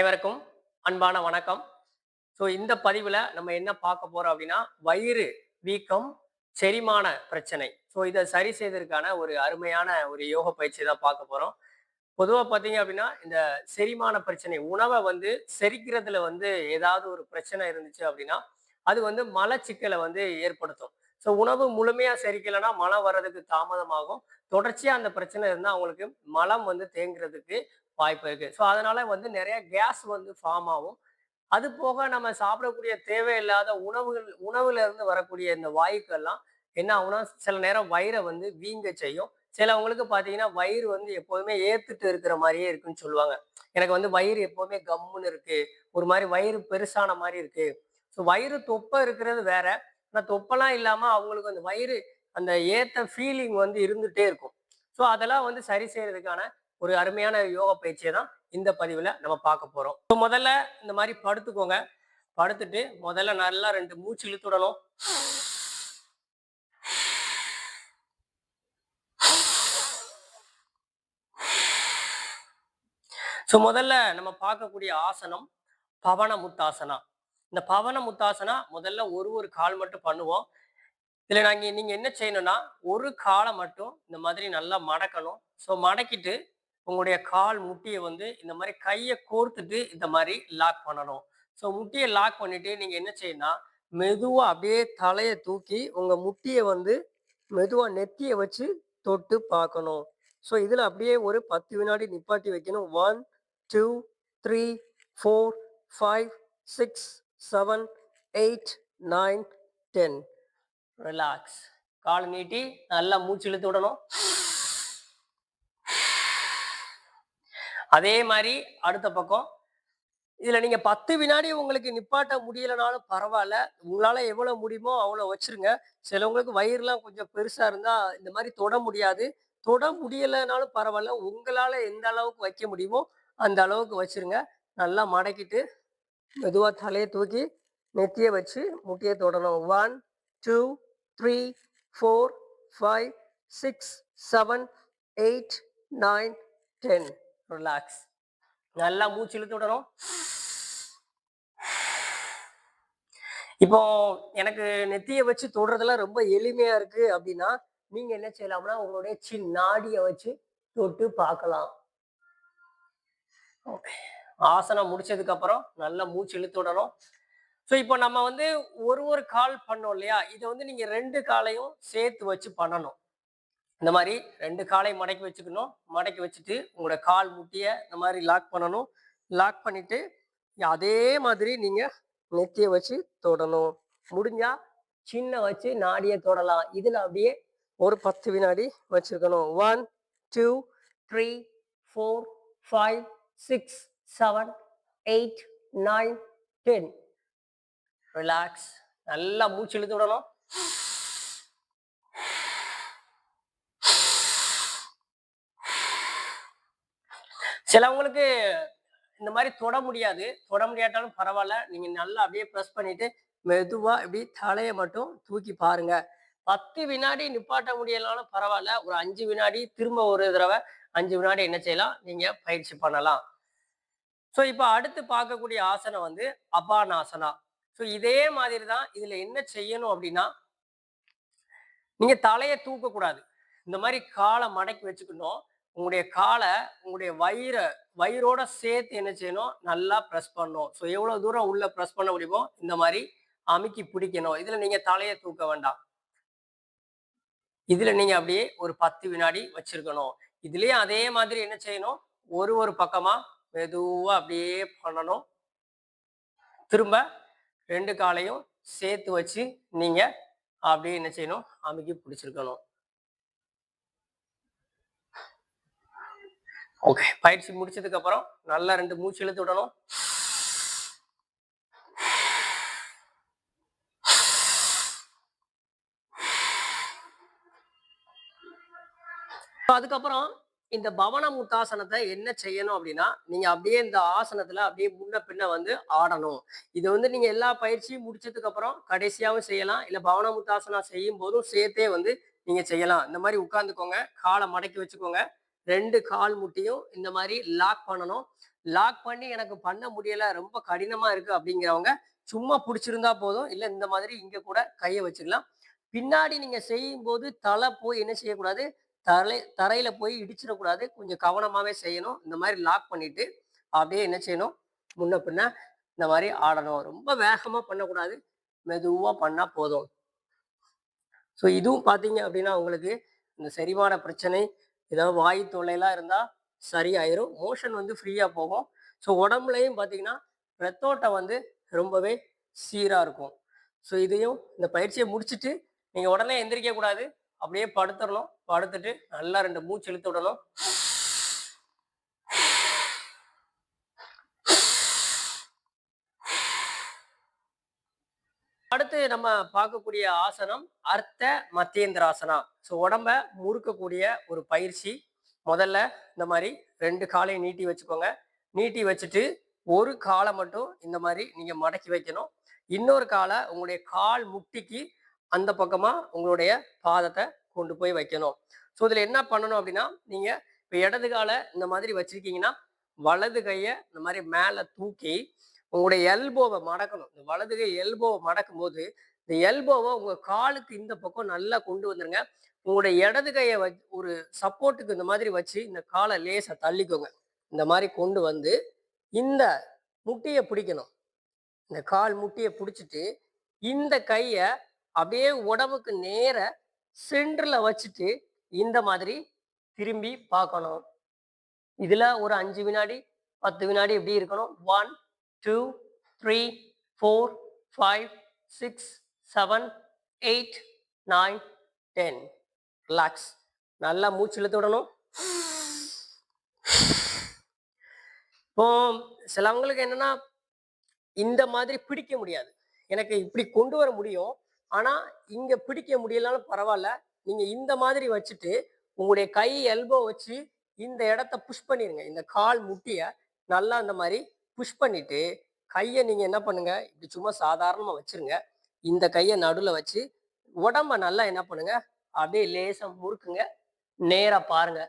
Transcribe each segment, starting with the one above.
அனைவருக்கும் அன்பான வணக்கம். ஸோ இந்த பதிவில் நம்ம என்ன பார்க்க போறோம் அப்படின்னா வயிறு வீக்கம் செரிமான பிரச்சனை. ஸோ இதை சரி செய்வதற்கான ஒரு அருமையான ஒரு யோக பயிற்சி தான் பார்க்க போறோம். பொதுவாக பார்த்தீங்க அப்படின்னா இந்த செரிமான பிரச்சனை உணவை வந்து செரிக்கிறதுல வந்து ஏதாவது ஒரு பிரச்சனை இருந்துச்சு அப்படின்னா அது வந்து மலச்சிக்கலை வந்து ஏற்படுத்தும். ஸோ உணவு முழுமையா செரிக்கலைன்னா மலம் வர்றதுக்கு தாமதமாகும். தொடர்ச்சியா அந்த பிரச்சனை இருந்தால் அவங்களுக்கு மலம் வந்து தேங்குறதுக்கு வாய்ப்பு இருக்குது ஸோ அதனால் வந்து நிறைய கேஸ் வந்து ஃபார்ம் ஆகும். அது போக நம்ம சாப்பிடக்கூடிய தேவையில்லாத உணவுகள் உணவுலேருந்து வரக்கூடிய இந்த வாயுக்கெல்லாம் என்ன ஆகும்னா சில நேரம் வயிறை வந்து வீங்க செய்யும். சிலவங்களுக்கு பார்த்தீங்கன்னா வயிறு வந்து எப்போதுமே ஏத்துட்டு இருக்கிற மாதிரியே இருக்குன்னு சொல்லுவாங்க. எனக்கு வந்து வயிறு எப்போதுமே கம்முன்னு இருக்கு. ஒரு மாதிரி வயிறு பெருசான மாதிரி இருக்கு. ஸோ வயிறு தொப்பை இருக்கிறது வேற. ஆனால் தொப்பெல்லாம் இல்லாமல் அவங்களுக்கு அந்த வயிறு அந்த ஏத்த ஃபீலிங் வந்து இருந்துகிட்டே இருக்கும். ஸோ அதெல்லாம் வந்து சரி செய்யறதுக்கான ஒரு அருமையான யோகா பயிற்சியை தான் இந்த பதிவில் நம்ம பார்க்க போகிறோம் ஸோ முதல்ல இந்த மாதிரி படுத்துக்கோங்க. படுத்துட்டு முதல்ல நல்லா ரெண்டு மூச்சு இழுத்துடணும். ஸோ முதல்ல நம்ம பார்க்கக்கூடிய ஆசனம் பவன முத்தாசனா இந்த பவன முத்தாசனா முதல்ல ஒரு ஒரு கால் மட்டும் பண்ணுவோம். இதில் நாங்கள் நீங்கள் என்ன செய்யணும்னா ஒரு காலை மட்டும் இந்த மாதிரி நல்லா மடக்கணும். ஸோ மடக்கிட்டு உங்களுடைய கால் முட்டியை வந்து இந்த மாதிரி கையை கோர்த்துட்டு இந்த மாதிரி லாக் பண்ணணும். ஸோ முட்டியை லாக் பண்ணிட்டு நீங்கள் என்ன செய்யணும் மெதுவாக அப்படியே தலையை தூக்கி உங்கள் முட்டியை வந்து மெதுவாக நெத்தியை வச்சு தொட்டு பார்க்கணும். ஸோ இதில் அப்படியே ஒரு பத்து வினாடி நிப்பாட்டி வைக்கணும். One two three four five six seven eight nine ten relax கால் நீட்டி நல்லா மூச்சு இழுத்து விடணும். அதே மாதிரி அடுத்த பக்கம் இதில் நீங்கள் பத்து வினாடி உங்களுக்கு நிப்பாட்ட முடியலனாலும் பரவாயில்ல. உங்களால் எவ்வளோ முடியுமோ அவ்வளோ வச்சுருங்க. சிலவங்களுக்கு வயிறுலாம் கொஞ்சம் பெருசாக இருந்தால் இந்த மாதிரி தொட முடியாது. தொட முடியலைனாலும் பரவாயில்ல. உங்களால் எந்த அளவுக்கு வைக்க முடியுமோ அந்த அளவுக்கு வச்சிருங்க. நல்லா மடக்கிட்டு மெதுவாக தலையை தூக்கி நெத்தியை வச்சு முட்டியை தொடணும். One two three four five six seven eight nine ten relax நல்லா மூச்சு இழுத்து விடணும். இப்போ எனக்கு நெத்தியை வச்சு தொடுறதெல்லாம் ரொம்ப எளிமையா இருக்கு அப்படின்னா நீங்க என்ன செய்யலாம்னா உங்களுடைய சின் நாடியை வச்சு தொட்டு பார்க்கலாம். ஆசனம் முடிச்சதுக்கு அப்புறம் நல்லா மூச்சு இழுத்து விடணும். ஸோ இப்போ நம்ம வந்து ஒரு ஒரு கால் பண்ணோம் இல்லையா? இதை வந்து நீங்க ரெண்டு காலையும் சேர்த்து வச்சு பண்ணணும். இந்த மாதிரி ரெண்டு காலை மடக்கி வச்சுக்கணும். மடக்கி வச்சுட்டு உங்களோட கால் முட்டியை இந்த மாதிரி லாக் பண்ணணும். லாக் பண்ணிட்டு அதே மாதிரி நீங்க நெத்தியை வச்சு தொடணும். முடிஞ்சா சின்ன வச்சு நாடியை தொடலாம். இதுல அப்படியே ஒரு பத்து வினாடி வச்சிருக்கணும். One two three four five six seven eight nine ten relax நல்லா மூச்சு இழுத்து விடணும். சிலவங்களுக்கு இந்த மாதிரி தொட முடியாது. தொட முடியாட்டாலும் பரவாயில்ல. நீங்க நல்லா அப்படியே ப்ரெஸ் பண்ணிட்டு மெதுவா இப்படி தலையை மட்டும் தூக்கி பாருங்க. பத்து வினாடி நிப்பாட்ட முடியலனாலும் பரவாயில்ல. ஒரு அஞ்சு வினாடி திரும்ப ஒரு தடவை அஞ்சு வினாடி என்ன செய்யலாம்? நீங்க பயிற்சி பண்ணலாம். ஸோ இப்போ அடுத்து பார்க்கக்கூடிய ஆசனம் வந்து அபானாசனா. ஸோ இதே மாதிரி தான் இதுல என்ன செய்யணும் அப்படின்னா நீங்க தலையை தூக்கக்கூடாது. இந்த மாதிரி காலை மடக்கி வச்சுக்கணும். உங்களுடைய காலை உங்களுடைய வயிறை வயிறோட சேர்த்து என்ன செய்யணும்? நல்லா ப்ரெஸ் பண்ணணும். ஸோ எவ்வளோ தூரம் உள்ள ப்ரெஸ் பண்ண முடியுமோ இந்த மாதிரி அமுக்கி பிடிக்கணும். இதுல நீங்க தலையை தூக்க வேண்டாம். இதுல நீங்க அப்படியே ஒரு பத்து வினாடி வச்சிருக்கணும். இதுலயும் அதே மாதிரி என்ன செய்யணும்? ஒரு ஒரு பக்கமா மெதுவாக அப்படியே பண்ணணும். திரும்ப ரெண்டு காலையும் சேர்த்து வச்சு நீங்க அப்படியே என்ன செய்யணும்? அமுக்கி பிடிச்சிருக்கணும். ஓகே பயிற்சி முடிச்சதுக்கு அப்புறம் நல்லா ரெண்டு மூச்சு இழுத்து விடணும். அதுக்கப்புறம் இந்த பவன முத்தாசனத்தை என்ன செய்யணும் அப்படின்னா நீங்க அப்படியே இந்த ஆசனத்துல அப்படியே முன்ன பின்ன வந்து ஆடணும். இது வந்து நீங்க எல்லா பயிற்சியும் முடிச்சதுக்கு அப்புறம் கடைசியாவும் செய்யலாம். இல்ல பவன முத்தாசனம் செய்யும் போதும் சேர்த்தே வந்து நீங்க செய்யலாம். இந்த மாதிரி உட்காந்துக்கோங்க காலை மடக்கி வச்சுக்கோங்க. ரெண்டு கால் முட்டியும் இந்த மாதிரி லாக் பண்ணணும். லாக் பண்ணி எனக்கு பண்ண முடியல ரொம்ப கடினமா இருக்கு அப்படிங்கிறவங்க சும்மா பிடிச்சிருந்தா போதும். இல்லை இந்த மாதிரி இங்க கூட கையை வச்சுக்கலாம். பின்னாடி நீங்க செய்யும் போது தலை போய் என்ன செய்யக்கூடாது? தலை தரையில போய் இடிச்சிடக்கூடாது. கொஞ்சம் கவனமாவே செய்யணும். இந்த மாதிரி லாக் பண்ணிட்டு அப்படியே என்ன செய்யணும்? முன்ன பின்ன இந்த மாதிரி ஆடணும். ரொம்ப வேகமா பண்ணக்கூடாது. மெதுவா பண்ணா போதும். ஸோ இதுவும் பார்த்தீங்க அப்படின்னா உங்களுக்கு இந்த செரிமான பிரச்சனை ஏதாவது வாயு தொல்லையெல்லாம் இருந்தால் சரியாயிரும். மோஷன் வந்து ஃப்ரீயாக போகும். ஸோ உடம்புலையும் பார்த்தீங்கன்னா ரத்தோட்டம் வந்து ரொம்பவே சீராக இருக்கும். ஸோ இதையும் இந்த பயிற்சியை முடிச்சுட்டு நீங்கள் உடனே எந்திரிக்க கூடாது. அப்படியே படுத்துடணும். படுத்துட்டு நல்லா ரெண்டு மூச்சு இழுத்து விடணும். அடுத்து நம்ம பார்க்கக்கூடிய ஆசனம் அர்த்த மத்தியந்திராசனா. ஸோ உடம்ப முறுக்கக்கூடிய ஒரு பயிற்சி. முதல்ல இந்த மாதிரி ரெண்டு காலையும் நீட்டி வச்சுக்கோங்க. நீட்டி வச்சுட்டு ஒரு காலை மட்டும் இந்த மாதிரி நீங்க மடக்கி வைக்கணும். இன்னொரு காலை உங்களுடைய கால் முட்டிக்கு அந்த பக்கமா உங்களுடைய பாதத்தை கொண்டு போய் வைக்கணும். ஸோ இதுல என்ன பண்ணணும் அப்படின்னா நீங்க இப்போ இடது காலை இந்த மாதிரி வச்சிருக்கீங்கன்னா வலது கையை இந்த மாதிரி மேலே தூக்கி உங்களுடைய எல்போவை மடக்கணும். இந்த வலதுகை எல்போவை மடக்கும் போது இந்த எல்போவை உங்க காலுக்கு இந்த பக்கம் நல்லா கொண்டு வந்துருங்க. உங்களுடைய இடது கையை வ ஒரு சப்போர்ட்டுக்கு இந்த மாதிரி வச்சு இந்த காலை லேசா தள்ளிக்கோங்க. இந்த மாதிரி கொண்டு வந்து இந்த முட்டியை பிடிக்கணும். இந்த கால் முட்டியை பிடிச்சிட்டு இந்த கையை அப்படியே உடம்புக்கு நேர சென்டரில் வச்சுட்டு இந்த மாதிரி திரும்பி பார்க்கணும். இதில் ஒரு அஞ்சு வினாடி பத்து வினாடி எப்படி இருக்கணும். One two three four five six seven eight nine ten relax நல்லா மூச்சு இழுத்து விடணும். இப்போ சிலவங்களுக்கு என்னன்னா இந்த மாதிரி பிடிக்க முடியாது. எனக்கு இப்படி கொண்டு வர முடியும். ஆனால் இங்கே பிடிக்க முடியலனாலும் பரவாயில்ல. நீங்கள் இந்த மாதிரி வச்சுட்டு உங்களுடைய கை எல்போ வச்சு இந்த இடத்த புஷ் பண்ணிடுங்க இந்த கால் முட்டிய நல்லா இந்த மாதிரி புஷ் பண்ணிட்டு கையை நீங்க என்ன பண்ணுங்க இப்படி சும்மா சாதாரணமா வச்சிருங்க. இந்த கையை நடுவில் வச்சு உடம்ப நல்லா என்ன பண்ணுங்க அப்படியே லேசா முறுக்குங்க. நேரா பாருங்க.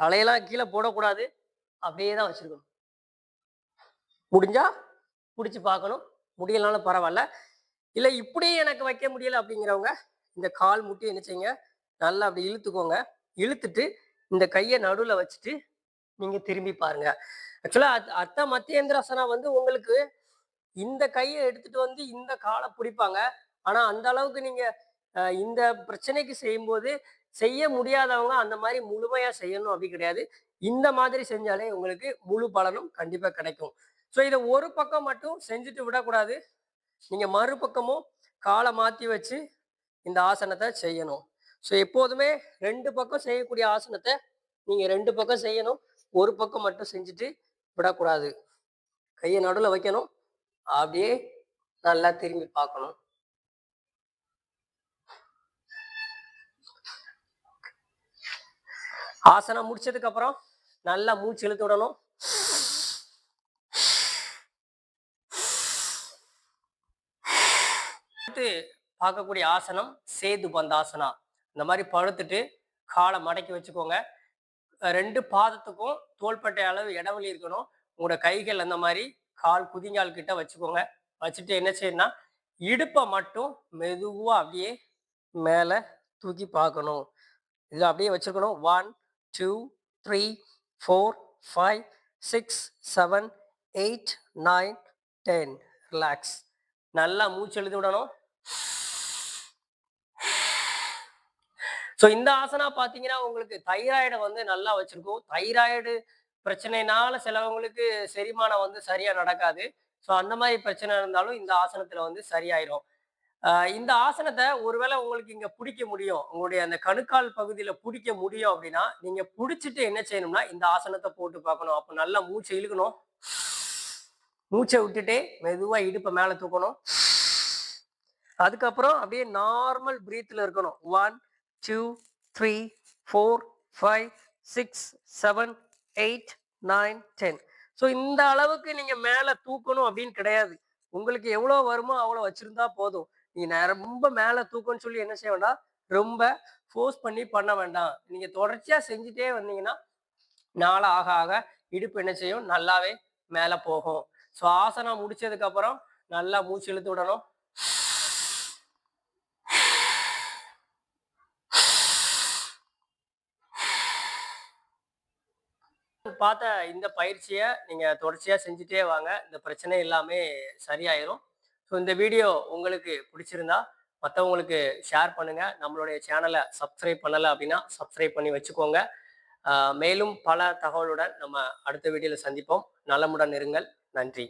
தலையெல்லாம் கீழே போடக்கூடாது. அப்படியே தான் வச்சிருக்கணும். முடிஞ்சா பிடிச்சி பார்க்கணும். முடியலனாலும் பரவாயில்ல. இல்லை இப்படியே எனக்கு வைக்க முடியல அப்படிங்கிறவங்க இந்த கால் முட்டி என்ன செய்யுங்க நல்லா அப்படி இழுத்துக்கோங்க. இழுத்துட்டு இந்த கையை நடுவில் வச்சுட்டு நீங்க திரும்பி பாருங்க. ஆக்சுவலா அத்த மத்தியேந்திராசனா வந்து உங்களுக்கு இந்த கையை எடுத்துட்டு வந்து இந்த காலை பிடிப்பாங்க. ஆனா அந்த அளவுக்கு நீங்க இந்த பிரச்சனைக்கு செய்யும்போது செய்ய முடியாதவங்க அந்த மாதிரி முழுமையா செய்யணும் அப்படி கிடையாது. இந்த மாதிரி செஞ்சாலே உங்களுக்கு முழு பலனும் கண்டிப்பா கிடைக்கும். ஸோ இதை ஒரு பக்கம் மட்டும் செஞ்சுட்டு விடக்கூடாது. நீங்க மறுபக்கமும் காலை மாத்தி வச்சு இந்த ஆசனத்தை செய்யணும். ஸோ எப்போதுமே ரெண்டு பக்கம் செய்யக்கூடிய ஆசனத்தை நீங்க ரெண்டு பக்கம் செய்யணும். ஒரு பக்கம் மட்டும் செஞ்சுட்டு விடக்கூடாது. கையை நடுவில் வைக்கணும். அப்படியே நல்லா திரும்பி பார்க்கணும். ஆசனம் முடிச்சதுக்கு அப்புறம் நல்லா மூச்சு இழுத்து விடணும். அடுத்து பார்க்கக்கூடிய ஆசனம் சேது பந்தாசனா. இந்த மாதிரி படுத்துட்டு காலை மடக்கி வச்சுக்கோங்க. ரெண்டு பாதத்துக்கும் தோள்பட்டை அளவு இடைவெளி இருக்கணும். உங்களோட கைகள் அந்த மாதிரி கால் குதிங்கால் கிட்ட வச்சுக்கோங்க. வச்சுட்டு என்ன செய்யணும்னா இடுப்பை மட்டும் மெதுவாக அப்படியே மேலே தூக்கி பார்க்கணும். இதில் அப்படியே வச்சுருக்கணும். One two three four five six seven eight nine ten relax நல்லா மூச்சு எழுதி விடணும். ஸோ இந்த ஆசனா பார்த்தீங்கன்னா உங்களுக்கு தைராய்டை வந்து நல்லா வச்சிருக்கும். தைராய்டு பிரச்சனைனால சிலவங்களுக்கு செரிமானம் வந்து சரியா நடக்காது. ஸோ அந்த மாதிரி பிரச்சனை இருந்தாலும் இந்த ஆசனத்துல வந்து சரியாயிரும். இந்த ஆசனத்தை ஒருவேளை உங்களுக்கு இங்க பிடிக்க முடியும். உங்களுடைய அந்த கணுக்கால் பகுதியில பிடிக்க முடியும் அப்படின்னா நீங்க பிடிச்சிட்டு என்ன செய்யணும்னா இந்த ஆசனத்தை போட்டு பார்க்கணும். அப்போ நல்லா மூச்சை இழுக்கணும். மூச்சை விட்டுட்டே மெதுவா இடுப்பை மேல தூக்கணும். அதுக்கப்புறம் அப்படியே நார்மல் பிரீத்தில் இருக்கணும். One two three four five six seven eight nine ten so இந்த அளவுக்கு நீங்கள் மேலே தூக்கணும் அப்படின்னு கிடையாது. உங்களுக்கு எவ்வளோ வருமோ அவ்வளோ வச்சுருந்தா போதும். நீ ரொம்ப மேலே தூக்கணும்னு சொல்லி என்ன செய்ய வேண்டாம்? ரொம்ப ஃபோர்ஸ் பண்ணி பண்ண வேண்டாம். நீங்கள் தொடர்ச்சியாக செஞ்சுட்டே வந்தீங்கன்னா நாள் ஆக ஆக இடுப்பு என்ன செய்யும்? நல்லாவே மேலே போகும். ஸோ ஆசனம் முடிச்சதுக்கப்புறம் நல்லா மூச்சு இழுத்து விடணும். பார்த்த இந்த பயிற்சியை நீங்கள் தொடர்ச்சியாக செஞ்சுட்டே வாங்க. இந்த பிரச்சனை எல்லாமே சரியாயிரும். ஸோ இந்த வீடியோ உங்களுக்கு பிடிச்சிருந்தா மற்றவங்களுக்கு ஷேர் பண்ணுங்கள் நம்மளுடைய சேனலை சப்ஸ்கிரைப் பண்ணலை அப்படின்னா சப்ஸ்கிரைப் பண்ணி வச்சுக்கோங்க. மேலும் பல தகவலுடன் நம்ம அடுத்த வீடியோவில் சந்திப்போம். நலமுடன் இருங்கள். நன்றி.